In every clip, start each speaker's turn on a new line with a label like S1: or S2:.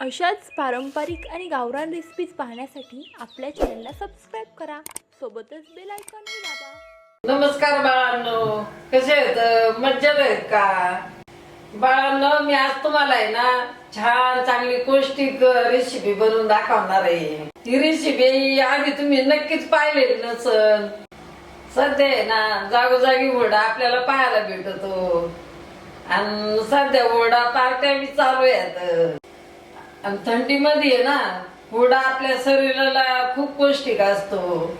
S1: अशाच पारंपरिक आणि गावरान रेसिपीज पाहण्यासाठी आपल्या चॅनलला सबस्क्राईब करा. सोबतच बेल आयकॉनही दाबा.
S2: नमस्कार बाळांनो. कसे आहेत? मज्जात आहेत का? बाळांनो मी आज तुम्हाला आहे ना छान चांगली पौष्टिक रेसिपी बनवून दाखवणार आहे. ही रेसिपी आधी तुम्ही नक्कीच पाहिलेली नसल. सध्या आहे ना जागोजागी ओरडा आपल्याला पाहायला भेटतो. आणि सध्या ओरडा पार्ट्या बी चालू आहेत. आणि थंडीमध्ये आहे ना हुरडा आपल्या शरीराला खूप पौष्टिक असतो.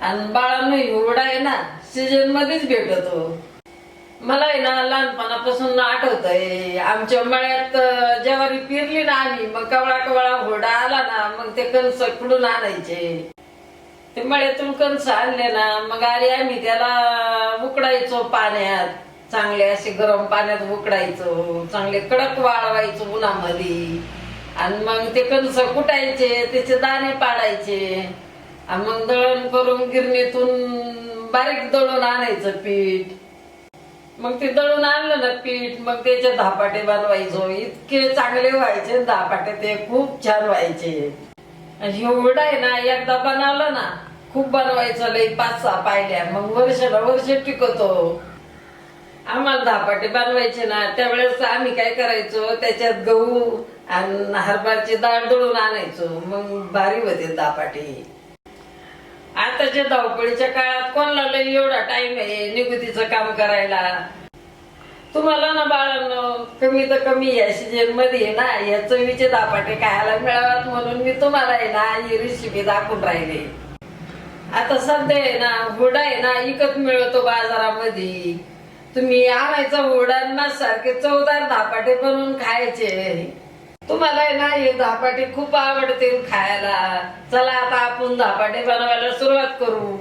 S2: आणि बाळांना हुरडा आहे ना सीजन मध्येच भेटतो. मला आहे ना लहानपणापासून आठवत आहे आमच्या मळ्यात अं, ज्वारी पिरली ना आम्ही मग कवळा कवळा हुडा आला ना मग ते कणस कुडून आणायचे? ते मळ्यातून कणस आणले ना मग आले आम्ही त्याला उकडायचो पाण्यात. चांगले असे गरम पाण्यात उकडायचो चांगले कडक वाळवायचो उन्हामध्ये. आणि मग ते कणस कुटायचे त्याचे दाणे पाडायचे. आणि मग दळण करून गिरणीतून बारीक दळून आणायचं पीठ. मग ते दळून आणलं ना पीठ मग त्याचे धापाटे बनवायचो. इतके चांगले व्हायचे धापाटे ते खूप छान व्हायचे. आणि एवढं आहे ना एकदा बनवलं ना खूप बनवायचं लई पाच सहा पाहिल्या मग वर्षाला वर्ष टिकतो. आम्हाला धापाटे बनवायचे ना त्यावेळेस आम्ही काय करायचो त्याच्यात गहू आणि हरभऱ्याची डाळ दळून आणायचो. मग भारी होते दापाटी. आताच्या धावपळीच्या काळात कोणाला लई एवढा टाइम आहे निगुतीचं काम करायला. तुम्हाला ना बाळांनो कमी तर कमी या सीजनमध्ये आहे ना या चवीचे दापाटे खायला मिळावात म्हणून मी तुम्हाला आहे ना ही रेसिपी दाखवून राहिले. आता सध्या आहे ना हुडा आहे ना इकत मिळतो बाजारामध्ये. तुम्ही आणायचा हुडा सारखे चवदार धापाटे बनवून खायचे. तुम्हाला आहे ना हे धापाटे खूप आवडतील खायला. चला आता आपण धापाटे बनवायला सुरुवात करू.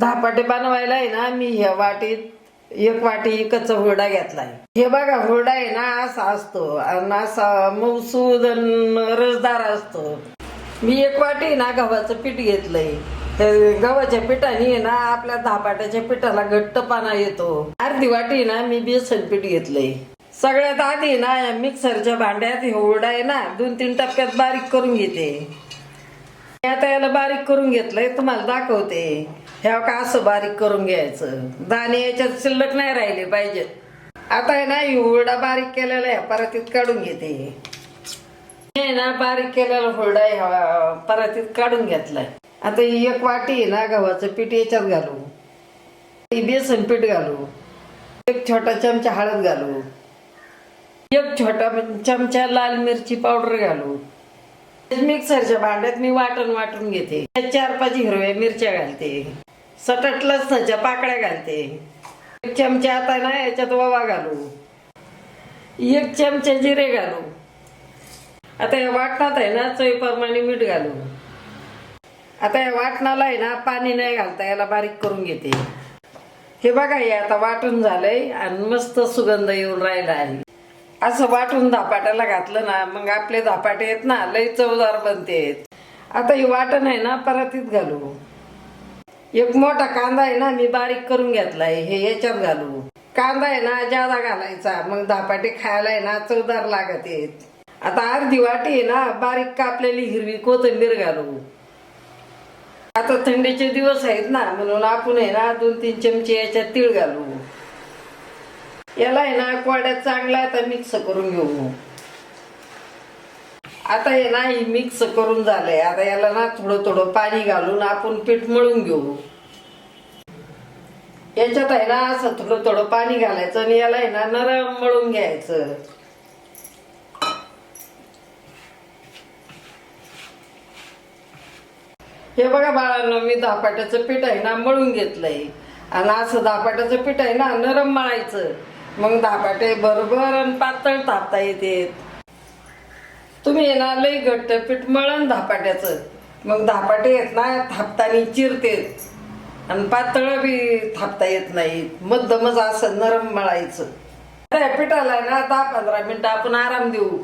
S2: धापाटे बनवायला आहे ना मी ह्या वाटीत एक वाटी कच्चा हुरडा घेतलाय. हे बघा हुरडा आहे ना असा असतो. आणि असा मौसूद रसदार असतो. मी एक वाटी ना गव्हाचं पीठ घेतलंय. गव्हाच्या पिठाने आहे ना आपल्या धापाट्याच्या पिठाला घट्टपणा येतो. अर्धी वाटी ना मी बेसन पीठ घेतलंय. सगळ्यात आधी ना या मिक्सरच्या भांड्यात हे हुरडा आहे ना दोन तीन टप्प्यात बारीक करून घेते. आता याला बारीक करून घेतलंय तुम्हाला दाखवते. ह्या का असं बारीक करून घ्यायचं. दाणे याच्यात शिल्लक नाही राहिले पाहिजे आता आहे ना हुरडा बारीक केलेला आहे परातीत काढून घेते. हे ना बारीक केलेला हुरडा ह्या परातीत काढून घेतलाय. आता ही एक वाटी आहे ना गव्हाचं पीठ याच्यात घालू. बेसन पीठ घालू. एक छोटा चमचा हळद घालू. एक छोटा चमचा लाल मिरची पावडर घालू मिक्सरच्या भांड्यात मी वाटण वाटून घेते. चार पाच हिरव्या मिरच्या घालते. सटट लसणाच्या पाकळ्या घालते. एक चमचा आता ना याच्यात ओवा घालू. एक चमचा जिरे घालू. आता या वाटणात आहे ना चवीप्रमाणे मीठ घालू. आता या वाटणाला आहे ना पाणी नाही घालता याला बारीक करून घेते. हे बघा हे आता वाटून झालंय आणि मस्त सुगंध येऊन राहिला आहे. असं वाटून धापाट्याला घातलं ना मग आपले धापाटे आहेत ना लई चवदार बनते. आता ही वाटण आहे ना परातीत घालू. एक मोठा कांदा आहे ना मी बारीक करून घेतलाय हे याच्यात घालू. कांदा आहे ना जादा घालायचा मग धापाटे खायला आहे ना चवदार लागत आहेत. आता अर्धी वाटी आहे ना बारीक कापलेली हिरवी कोथिंबीर घालू. आता थंडीचे दिवस आहेत ना म्हणून आपण आहे ना दोन तीन चमचे याच्यात तीळ घालू. याला आहे ना कोड्यात चांगला आता मिक्स करून घेऊ आता हे ना हे मिक्स करून झालंय. आता याला ना थोडं थोडं पाणी घालून आपण पीठ मळून घेऊ. याच्यात आहे ना असं थोडं थोडं पाणी घालायचं आणि याला आहे ना नरम मळून घ्यायचं. हे बघा बाळांनो मी धापाट्याचं पीठ आहे ना मळून घेतलंय. आणि असं धापाट्याचं पीठ आहे ना नरम मळायचं. मग धापाटे बरोबर आणि पातळ थापता येते तुम्ही आहे ना लई घट्ट पीठ मळण धापाट्याचं मग धापाटे येत ना थापतानी चिरतेत. आणि पातळ बी थापता येत नाहीत. मध्यमच असं नरम मळायचं. त्या पिठाला ना दहा पंधरा मिनिटं आपण आराम देऊ.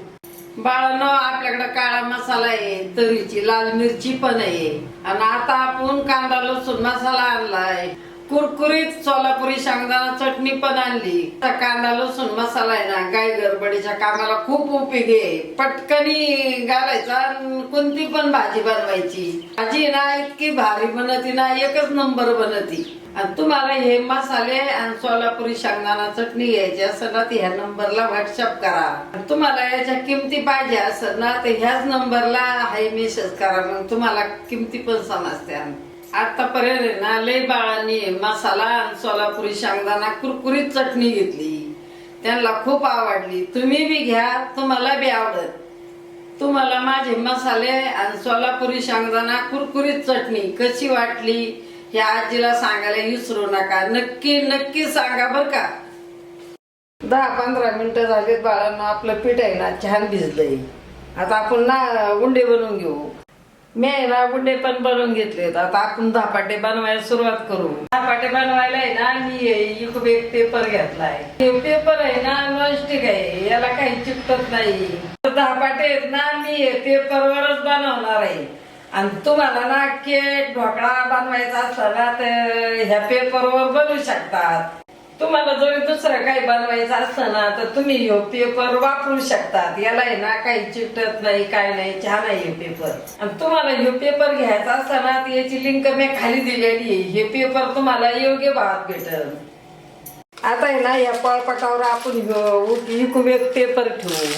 S2: बाळानं आपल्याकडे काळा मसाला आहे तरीची लाल मिरची पण आहे. आणि आता आपण कांदा लसूण मसाला आणलाय. कुरकुरीत सोलापुरी शेंगदाणा चटणी पण आणली. कांदा लसूण मसाला आहे ना गाय गरबडीच्या कामाला खूप उपयोगी आहे. पटकनी घालायचा आणि कोणती पण भाजी बनवायची. भाजी ना इतकी भारी बनती ना एकच नंबर बनती. आणि तुम्हाला हे मसाले आणि सोलापुरी शेंगदाणा चटणी घ्यायची असेल ना ह्या नंबरला व्हॉट्सअप करा. आणि तुम्हाला याच्या किमती पाहिजे असेल ना तर ह्याच नंबरला हाय मेसेज करा मग तुम्हाला किमती पण समजत्या आतापर्यंत ना लय बाळांनी मसाला आणि सोलापुरी शेंगदाणा कुरकुरीत चटणी घेतली. त्यांना खूप आवडली. तुम्ही बी घ्या तुम्हाला बी आवडत तुम्हाला माझे मसाले आणि सोलापुरी शेंगदाणा कुरकुरीत चटणी कशी वाटली हे आजीला सांगायला विसरू नका. नक्की नक्की सांगा बर का. दहा पंधरा मिनिटं झालीत बाळांना आपलं पीठ आहे ना छान भिजलंय. आता आपण ना उंडे बनवून घेऊ. मी आहे ना पण बनवून घेतलेत आता आपण धपाटे बनवायला सुरुवात करू. धपाटे बनवायला आहे ना मी इकडे एक पेपर घेतलाय. हे पेपर आहे ना नॉनस्टिक आहे. याला काही चिकटत नाही. धपाटे आहेत ना मी पेपर पेपरवरच बनवणार आहे. आणि तुम्हाला ना केक ढोकळा बनवायचा असला ना तर ह्या पेपरवर बनवू शकतात. तुम्हाला जर दुसरं काही बनवायचं असतं ना तर तुम्ही हे पेपर वापरू शकतात. याला आहे ना काही चिटत नाही काय नाही छान आहे हे पेपर आणि तुम्हाला हे पेपर घ्यायचा असताना तर याची लिंक मी खाली दिलेली आहे. हे पेपर तुम्हाला योग्य भावात भेटल. आता आहे ना या पळपटावर आपण ह्यो एक पेपर ठेवू.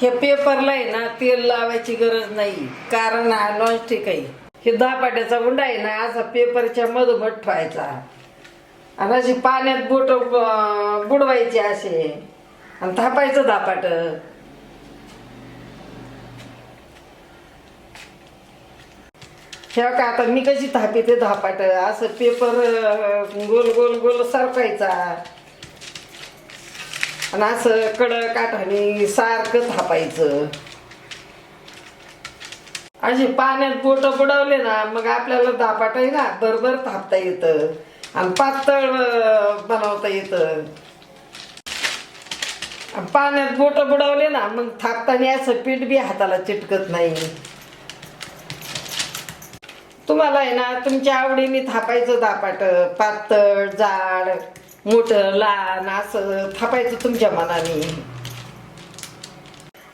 S2: हे पेपरला आहे ना तेल लावायची गरज नाही. कारण हा नॉनस्टिक आहे. हे दहा उंडा आहे ना असा पेपरच्या मधोमध ठेवायचा. आणि अशी पाण्यात बोट बुडवायची असे आणि थापायचं धापाट. ठेव का आता मी कशी थापी ते धापाट? असं पेपर गोल गोल गोल सरकायचा. आणि असं कडक काठाने सारखं थापायचं. असे पाण्यात बोट बुडवले ना मग आपल्याला धापाट आहे ना बरोबर थापता येतं. आणि पातळ बनवता येतं. पाण्यात बोट बुडवले ना मग थापताना असं पीठ बी हाताला चिटकत नाही. तुम्हाला आहे ना तुमच्या आवडीने थापायचं दापाट पातळ जाड मोठं लहान असं थापायचं तुमच्या मनाने.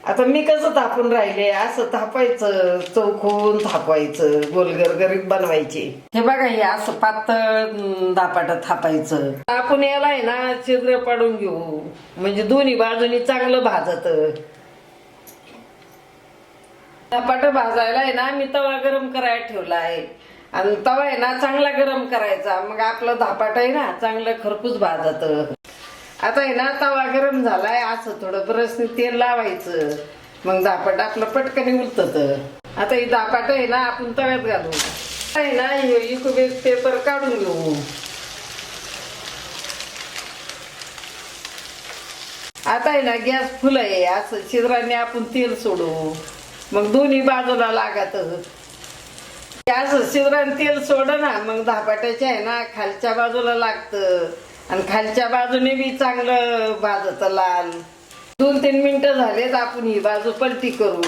S2: आता मी कसं थापून राहिले? असं थापायचं चौकून थापायचं गोलगरगरीत बनवायचे. हे बघा हे असं पातळ दापाट थापायचं. आपण याला आहे ना छिद्र पाडून घेऊ. म्हणजे दोन्ही बाजूनी चांगलं भाजत. धपाट भाजायला आहे ना मी तवा गरम करायला ठेवला आहे. आणि तवा आहे ना चांगला गरम करायचा. मग आपलं धापाट आहे ना चांगलं खरपूस भाजत. आता आहे ना तवा गरम झालाय असं थोडं ब्रशने तेल लावायचं. मग धापाट आपलं पटकन उलतत. आता ही धापाट आहे ना आपण तव्यात घालू. आहे ना हे पेपर काढून घेऊ. आता आहे ना गॅस फुल आहे. असं छिद्राने आपण तेल सोडू. मग दोन्ही बाजूला लागत. असं छिद्राने तेल सोड ना मग धापाट्याच्या आहे ना खालच्या बाजूला लागतं. आणि खालच्या बाजूने बी चांगलं भाजत लाल. दोन तीन मिनटं झालेत आपण ही बाजू पलटी करू.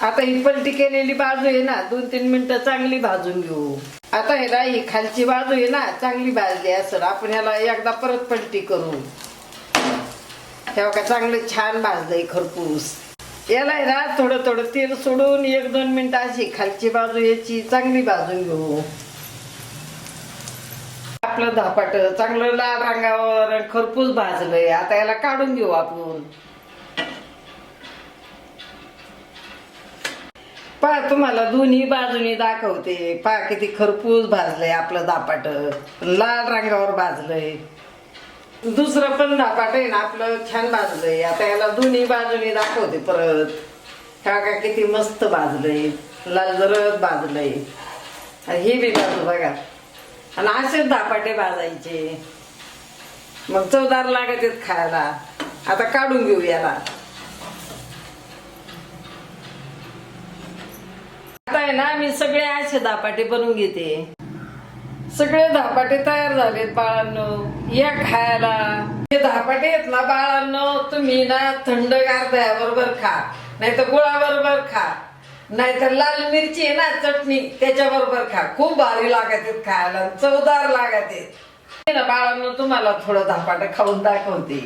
S2: आता ही पलटी केलेली बाजू आहे ना दोन तीन मिनटं चांगली भाजून घेऊ. आता हे ना ही खालची बाजू आहे ना चांगली भाजली असं आपण याला एकदा परत पलटी करू. तेव्हा का चांगलं छान भाजलंय खरपूस. याला आहे ना थोडं थोडं तेल सोडून एक दोन मिनटं अशी खालची बाजू याची चांगली भाजून घेऊ. आपलं धापाट चांगलं लाल रंगावर खरपूस भाजलंय. आता याला काढून घेऊ आपण. पहा तुम्हाला दोन्ही बाजूनी दाखवते. पहा किती खरपूस भाजलंय आपलं धापाट. लाल रंगावर भाजलंय. दुसरं पण धापाट आहे ना आपलं छान भाजलंय. आता याला दोन्ही बाजूनी दाखवते परत. का का किती मस्त भाजलंय. लाल जरद भाजलंय. आणि ही बी बाजू बघा. आणि असेच धापाटे भाजायचे. मग चवदार लागत आहेत खायला. आता काढून घेऊ याला. आता आहे ना मी सगळे असे धापाटे बनवून घेते. सगळे धापाटे तयार झालेत बाळांनो. या खायला. हे धापाटे आहेत ना बाळांनो तुम्ही ना थंडगार दह्याबरोबर खा. नाही तर गुळाबरोबर खा. नाहीतर लाल मिरची आहे ना चटणी त्याच्याबरोबर खा. खूप भारी लागते खायला. चवदार लागते ना बाळांना तुम्हाला थोडं धापाट खाऊन दाखवते.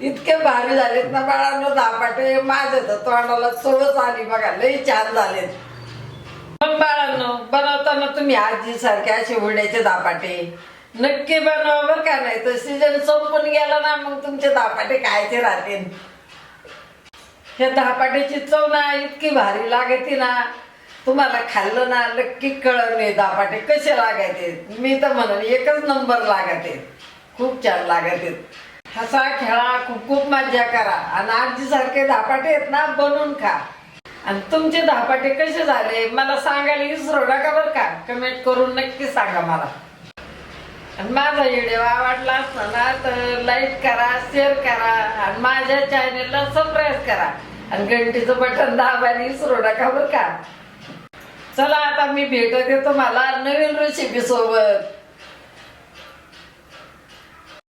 S2: इतके भारी झालेत ना बाळांना धापाटे. माझे तर तोंडाला चवच आली बघा. लई छान झालेत. पण बाळांनो बनवताना तुम्ही आजी सारखे असे हुड्याचे दापाटे नक्की बनवा बरं का नाही तर सीजन संपून गेला ना मग तुमचे धापाटे खायचे राहतील. ह्या धापाट्याची चव ना इतकी भारी लागते ना. तुम्हाला खाल्लं ना नक्की कळत नाही धापाटे कसे लागायचे. मी तर म्हणून एकच नंबर लागते. खूप छान लागते. हसा खेळा खूप खूप मज्जा करा. आणि आजी सारखे धापाटे आहेत ना बनवून खा. आणि तुमचे धापाटे कसे झाले मला सांगायला विसरू नका बरं का. कमेंट करून नक्की सांगा मला. आणि माझा व्हिडिओ आवडला असला ना तर लाईक करा शेअर करा आणि माझ्या चॅनेलला सबस्क्राईब करा. आणि घंटीचं बटन दाबायला विसरू नका बरं का. चला आता मी भेटते तुम्हाला नवीन रेसिपी सोबत.